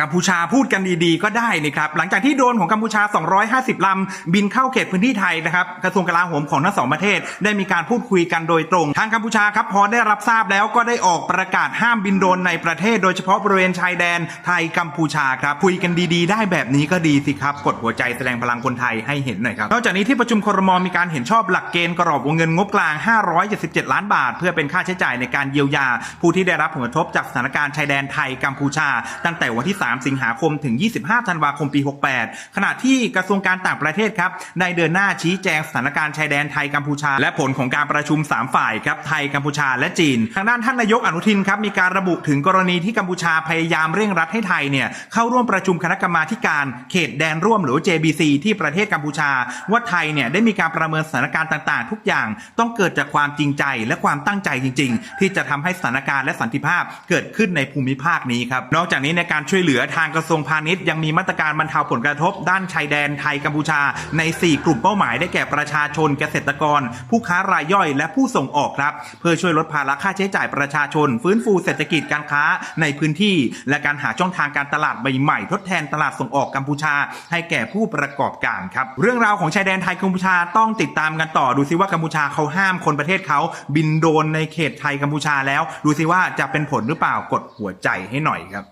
กัมพูชาพูดกันดีๆ ก็ได้นะครับหลังจากที่โดรนของกัมพูชา 250 ลำ บินเข้าเขตพื้นที่ไทยนะครับกระทรวงกลาโหมของทั้งสองประเทศ ได้มีการพูดคุยกันโดยตรง ทางกัมพูชาครับพอได้รับทราบแล้วก็ได้ออกประกาศห้ามบินโดรนในประเทศ โดยเฉพาะบริเวณชายแดนไทยกัมพูชาครับคุยกันดีๆ ได้แบบนี้ก็ดีสิครับกดหัวใจแสดงพลังคนไทยให้เห็นหน่อยครับนอกจากนี้ที่ประชุมครมมีการเห็นชอบหลักเกณฑ์กรอบวงเงินงบกลาง 577 ล้านบาท เพื่อเป็นค่าใช้จ่ายในการเยียวยา ผู้ที่ได้รับผลกระทบจากสถานการณ์ชายแดนไทยกัมพูชา ตั้งแต่วันที่3 สิงหาคมถึง 25 ธันวาคมปี 68 ขณะที่กระทรวงการต่างประเทศครับได้เดินหน้าชี้แจงสถานการณ์ชายแดนไทยกัมพูชา และผลของการประชุม 3 ฝ่ายครับไทยกัมพูชาและจีน ทางด้านท่านนายกอนุทินครับมีการระบุถึงกรณีที่กัมพูชาพยายามเร่งรัดให้ไทยเนี่ยเข้าร่วมประชุมคณะกรรมาธิการเขตแดนร่วมหรือ JBC ที่ประเทศกัมพูชา ว่าไทยเนี่ยได้มีการประเมินสถานการณ์ต่างๆ ทุกอย่างต้องเกิดจากความจริงใจและความตั้งใจจริง ๆ ที่จะทำให้สถานการณ์และสันติภาพเกิดขึ้นในภูมิภาคนี้ครับนอกจากนี้ในการช่วยเหลือทางกระทรวงพาณิชย์ยังมีมาตรการบรรเทาผลกระทบด้านชายแดนไทยกัมพูชา ใน 4 กลุ่มเป้าหมายได้แก่ประชาชนเกษตรกร ผู้ค้ารายย่อยและผู้ส่งออกครับ เพื่อช่วยลดภาระค่าใช้จ่ายประชาชน ฟื้นฟูเศรษฐกิจการค้าในพื้นที่ และการหาช่องทางการตลาดใหม่ๆทดแทนตลาดส่งออกกัมพูชา ให้แก่ผู้ประกอบการครับเรื่องราวของชายแดนไทยกัมพูชาต้องติดตามกันต่อดูซิว่ากัมพูชาเขาห้ามคนประเทศเขาบินโดรนในเขตไทยกัมพูชาแล้ว ดูซิว่าจะเป็นผลหรือเปล่ากดหัวใจให้หน่อยครับ